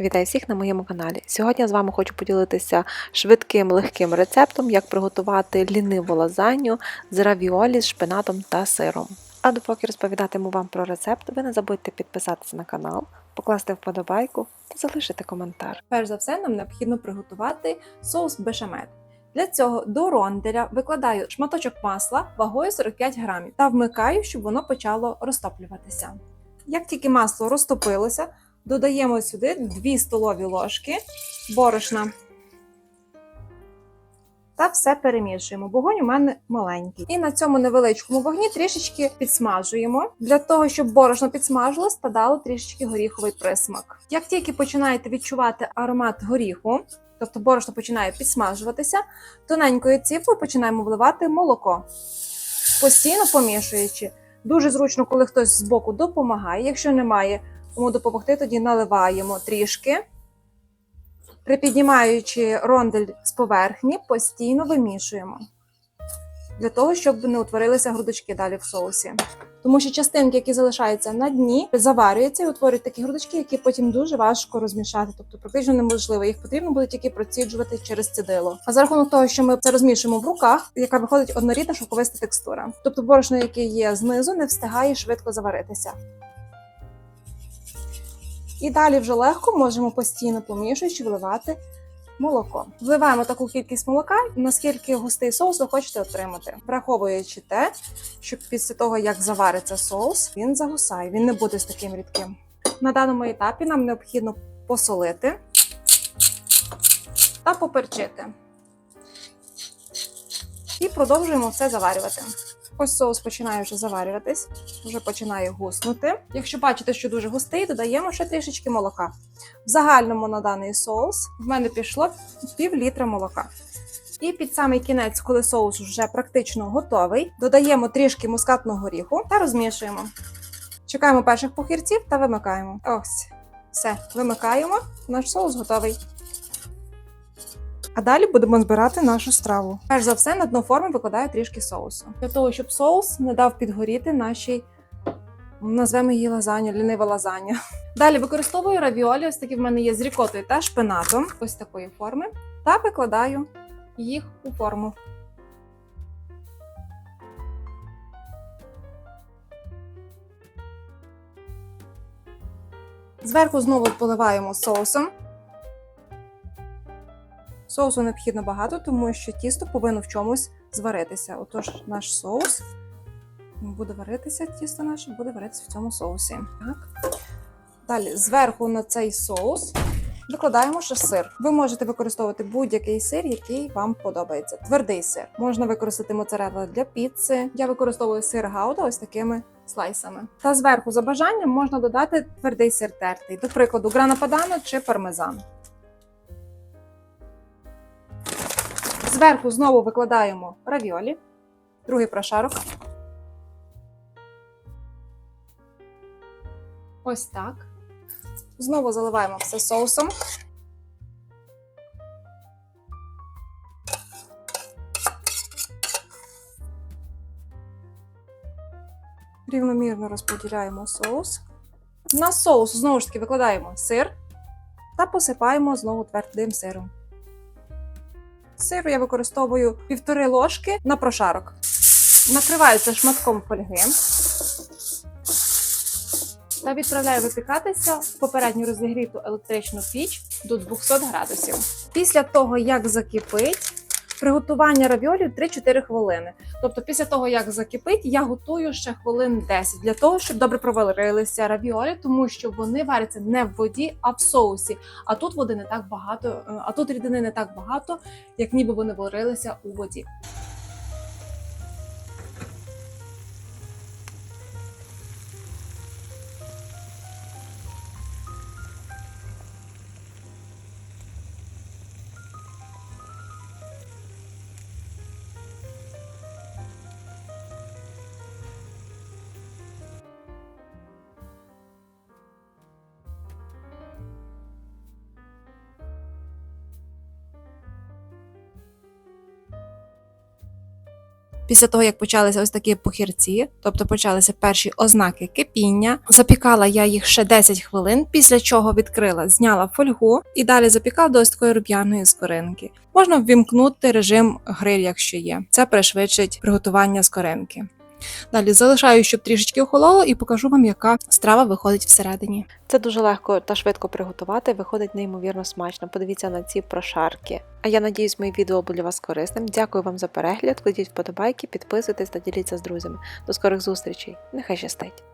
Вітаю всіх на моєму каналі. Сьогодні я з вами хочу поділитися швидким легким рецептом, як приготувати ліниву лазанью з равіолі з шпинатом та сиром. А допоки розповідатиму вам про рецепт, ви не забудьте підписатися на канал, покласти вподобайку та залишити коментар. Перш за все, нам необхідно приготувати соус бешамет. Для цього до ронделя викладаю шматочок масла вагою 45 грамів та вмикаю, щоб воно почало розтоплюватися. Як тільки масло розтопилося, додаємо сюди 2 столові ложки борошна. Та все перемішуємо. Вогонь у мене маленький. І на цьому невеличкому вогні трішечки підсмажуємо. Для того, щоб борошно підсмажилось та дало трішечки горіховий присмак. Як тільки починаєте відчувати аромат горіху, тобто борошно починає підсмажуватися, тоненькою цівкою починаємо вливати молоко, постійно помішуючи. Дуже зручно, коли хтось збоку допомагає. Якщо немає кому допомогти, тоді наливаємо трішки. Припіднімаючи рондель з поверхні, постійно вимішуємо. Для того, щоб не утворилися грудочки далі в соусі. Тому що частинки, які залишаються на дні, заварюються і утворюють такі грудочки, які потім дуже важко розмішати. Тобто практично неможливо. Їх потрібно буде тільки проціджувати через цідило. А за рахунок того, що ми це розмішуємо в руках, яка виходить однорідна шовковиста текстура. Тобто борошно, яке є знизу, не встигає швидко заваритися. І далі вже легко можемо постійно помішуючи вливати молоко. Вливаємо таку кількість молока, наскільки густий соус ви хочете отримати, враховуючи те, що після того, як завариться соус, він загусає, він не буде з таким рідким. На даному етапі нам необхідно посолити та поперчити. І продовжуємо все заварювати. Ось соус починає вже заварюватись, вже починає гуснути. Якщо бачите, що дуже густий, додаємо ще трішечки молока. В загальному на даний соус в мене пішло пів літра молока. І під самий кінець, коли соус вже практично готовий, додаємо трішки мускатного горіху та розмішуємо. Чекаємо перших похирців та вимикаємо. Ось, все, вимикаємо. Наш соус готовий. А далі будемо збирати нашу страву. Перш за все, на дно форми викладаю трішки соусу. Для того, щоб соус не дав підгоріти нашій, назвемо її лазанью, лінива лазанья. Далі використовую равіолі, ось такі в мене є з рікотою та шпинатом, ось такої форми, та викладаю їх у форму. Зверху знову поливаємо соусом. Соусу необхідно багато, тому що тісто повинно в чомусь зваритися. Отож, наш соус буде варитися, тісто наше буде варитися в цьому соусі. Так. Далі, зверху на цей соус викладаємо ще сир. Ви можете використовувати будь-який сир, який вам подобається. Твердий сир. Можна використати моцарелла для піци. Я використовую сир гауда ось такими слайсами. Та зверху, за бажанням, можна додати твердий сир тертий, до прикладу, грана падано чи пармезан. Зверху знову викладаємо равіолі, другий прошарок. Ось так. Знову заливаємо все соусом. Рівномірно розподіляємо соус. На соус знову ж таки викладаємо сир та посипаємо знову твердим сиром. Сиру я використовую півтори ложки на прошарок. Накриваю це шматком фольги та відправляю випікатися в попередньо розігріту електричну піч до 200 градусів. Після того, як закипить, приготування равіолів 3-4 хвилини. Тобто, після того, як закипить, я готую ще хвилин 10 для того, щоб добре проварилися равіолі, тому що вони варяться не в воді, а в соусі. А тут води не так багато, е, а тут рідини не так багато, як ніби вони варилися у воді. Після того, як почалися ось такі похірці, тобто почалися перші ознаки кипіння. Запікала я їх ще 10 хвилин, після чого відкрила, зняла фольгу і далі запікала до ось такої руб'яної скоринки. Можна ввімкнути режим гриль, якщо є. Це пришвидшить приготування скоринки. Далі залишаю, щоб трішечки охололо, і покажу вам, яка страва виходить всередині. Це дуже легко та швидко приготувати, виходить неймовірно смачно. Подивіться на ці прошарки. А я надіюсь, моє відео було для вас корисним. Дякую вам за перегляд. Кладіть вподобайки, підписуйтесь та діліться з друзями. До скорих зустрічей. Нехай щастить!